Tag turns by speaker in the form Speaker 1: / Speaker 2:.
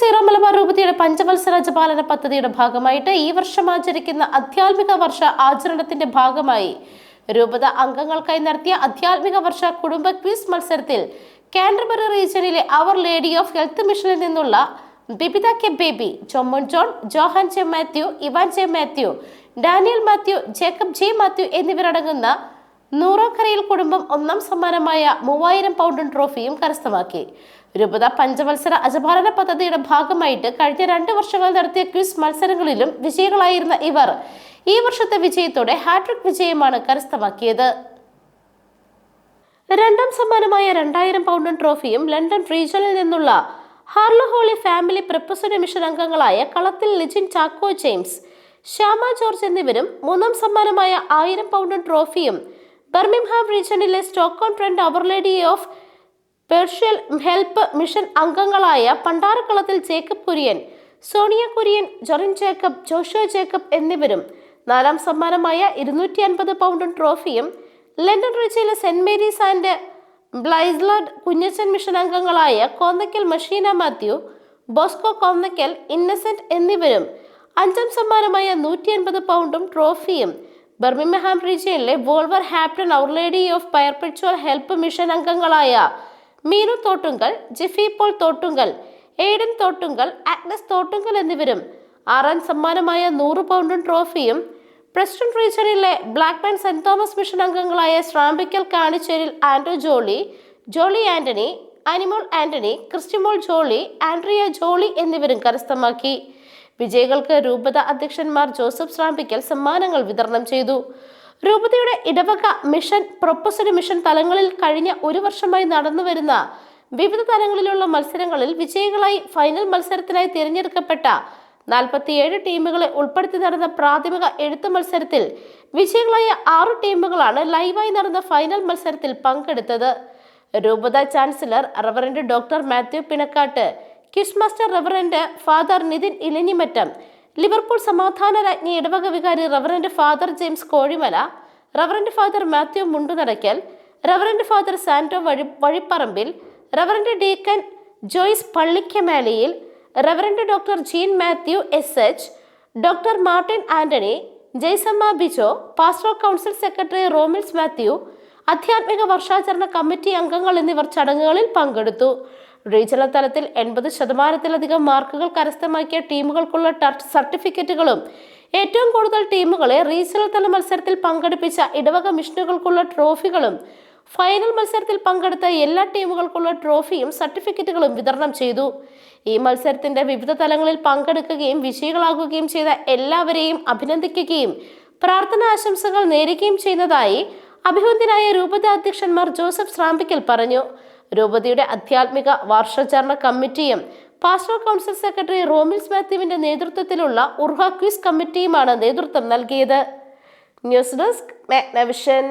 Speaker 1: Zero Malabar രൂപതയുടെ പഞ്ചവത്സര ജപാലന പദ്ധതിയുടെ ഭാഗമായിട്ട് ഈ വർഷം ആചരിക്കുന്ന അധ്യാത്മിക വർഷ ആചരണത്തിന്റെ ഭാഗമായി രൂപത അംഗങ്ങൾക്കായി നടത്തിയ അധ്യാത്മിക വർഷ കുടുംബ ക്വിസ് മത്സരത്തിൽ കാൻഡർബറി റീജിയനിലെ അവർ ലേഡി ഓഫ് ഹെൽത്ത് മിഷനിൽ നിന്നുള്ള Bibitha K Baby Jomon John Johan J Mathew Ivan J Mathew Daniel Mathew Jacob J Mathew എന്നിവരടങ്ങുന്ന നൂറോക്കരയിൽ കുടുംബം ഒന്നാം സമ്മാനമായ മൂവായിരം പൗണ്ടും ട്രോഫിയും കരസ്ഥമാക്കി. രൂപത പഞ്ചമത്സര അജപാലന പദ്ധതിയുടെ ഭാഗമായിട്ട് കഴിഞ്ഞ രണ്ട് വർഷങ്ങൾ നടത്തിയ ക്വിസ് മത്സരങ്ങളിലും വിജയികളായിരുന്ന ഇവർ ഈ വർഷത്തെ വിജയത്തോടെ ഹാട്രിക് വിജയമാണ് കരസ്ഥമാക്കിയത്. രണ്ടാം സമ്മാനമായ രണ്ടായിരം പൗണ്ടും ട്രോഫിയും ലണ്ടൻ റീജിയനിൽ നിന്നുള്ള ഹാർലോ ഹോളി ഫാമിലി പ്രൊപ്പസറി മിഷൻ അംഗങ്ങളായ കളത്തിൽ ലിജിൻ ചാക്കോ ജെയിംസ് ശ്യാമ ജോർജ് എന്നിവരും മൂന്നാം സമ്മാനമായ ആയിരം പൗണ്ടും ട്രോഫിയും Birmingham റീജിയനിലെ Stoke on Trent our lady of perpetual help mission അംഗങ്ങളായ പണ്ടാറക്കളത്തിൽ Jacob Kurian Sonia Kurian Jorin Jacob Josho Jacob എന്നിവരും നാലാം സമ്മാനമായ ഇരുന്നൂറ്റി അൻപത് പൗണ്ട് ട്രോഫിയും ലണ്ടൻ റിച്ചിയിലെ saint Mary's and blessed Kunjachan mission അംഗങ്ങളായ കോന്നക്കൽ മഷീന മാത്യു ബോസ്കോ കോന്നക്കൽ ഇന്നസെന്റ് എന്നിവരും അഞ്ചാം സമ്മാനമായ നൂറ്റി അൻപത് പൗണ്ടും ട്രോഫിയും Birmingham റീജിയനിലെ Wolverhampton our lady of perpetual help mission അംഗങ്ങളായ മീനു തോട്ടുങ്കൽ ജിഫി പോൾ തോട്ടുങ്കൽ എയ്ഡൻ തോട്ടുങ്കൽ ആഗ്നസ് തോട്ടുങ്കൽ എന്നിവരും ആറാം സമ്മാനമായ നൂറ് പൗണ്ടും ട്രോഫിയും പ്രസ്റ്റൺ റീജിയനിലെ black man saint Thomas mission അംഗങ്ങളായ ശ്രാമ്പിക്കൽ കാണിച്ചേരിൽ ആൻഡ്രോ ജോളി ജോളി ആന്റണി അനിമോൾ ആന്റണി ക്രിസ്റ്റിമോൾ ജോളി ആൻഡ്രിയ ജോളി എന്നിവരും കരസ്ഥമാക്കി. വിജയികൾക്ക് രൂപത അധ്യക്ഷന്മാർ ജോസഫ് ശ്രാമ്പിക്കൽ സമ്മാനങ്ങൾ വിതരണം ചെയ്തു. രൂപതയുടെ ഇടവക മിഷൻ പ്രൊപ്പസറി മിഷൻ തലങ്ങളിൽ കഴിഞ്ഞ ഒരു വർഷമായി നടന്നുവരുന്ന വിവിധ തലങ്ങളിലുള്ള മത്സരങ്ങളിൽ വിജയികളായി ഫൈനൽ മത്സരത്തിനായി തിരഞ്ഞെടുക്കപ്പെട്ട നാൽപ്പത്തിയേഴ് ടീമുകളെ ഉൾപ്പെടുത്തി നടന്ന പ്രാഥമിക എഴുത്ത് മത്സരത്തിൽ വിജയികളായ ആറു ടീമുകളാണ് ലൈവായി നടന്ന ഫൈനൽ മത്സരത്തിൽ പങ്കെടുത്തത്. രൂപത chancellor reverend doctor Mathew Pinakkatt quiz master reverend father Nithin Elanjimattom Liverpool സമാധാന രാജ്ഞി ഇടവക വികാരി reverend father James Kozhimala reverend father Mathew Mundunadackal reverend father Santo വഴി Vazhipparambil reverend deacon Joyce Pallikkamaliyil reverend doctor Jean Mathew S H doctor Martin Antony Jaisamma Bijo pastor council secretary Romils Mathew ആധ്യാത്മിക വർഷാചരണ committee അംഗങ്ങൾ എന്നിവർ ചടങ്ങുകളിൽ പങ്കെടുത്തു. Regional തലത്തിൽ എൺപത് ശതമാനത്തിലധികം മാർക്കുകൾ കരസ്ഥമാക്കിയ ടീമുകൾക്കുള്ള സർട്ടിഫിക്കറ്റുകളും ഏറ്റവും കൂടുതൽ ടീമുകളെ റീജിയണൽ തല മത്സരത്തിൽ പങ്കെടുപ്പിച്ച ഇടവക മിഷനുകൾക്കുള്ള ട്രോഫികളും ഫൈനൽ മത്സരത്തിൽ പങ്കെടുത്ത എല്ലാ ടീമുകൾക്കുള്ള ട്രോഫിയും സർട്ടിഫിക്കറ്റുകളും വിതരണം ചെയ്തു. ഈ മത്സരത്തിന്റെ വിവിധ തലങ്ങളിൽ പങ്കെടുക്കുകയും വിജയികളാകുകയും ചെയ്ത എല്ലാവരെയും അഭിനന്ദിക്കുകയും പ്രാർത്ഥന ആശംസകൾ നേരുകയും ചെയ്യുന്നതായി അഭിവന്ദ്യനായ രൂപത അധ്യക്ഷന്മാർ ജോസഫ് ശ്രാമ്പിക്കൽ പറഞ്ഞു. രൂപതയുടെ ആധ്യാത്മിക വാർഷാചരണ കമ്മിറ്റിയും പാസ്റ്റർ കൗൺസിൽ സെക്രട്ടറി റോമിൽസ് മാത്യുവിന്റെ നേതൃത്വത്തിലുള്ള ഉർഹ ക്വിസ് കമ്മിറ്റിയുമാണ് നേതൃത്വം നൽകിയത്. News desk Magnavision.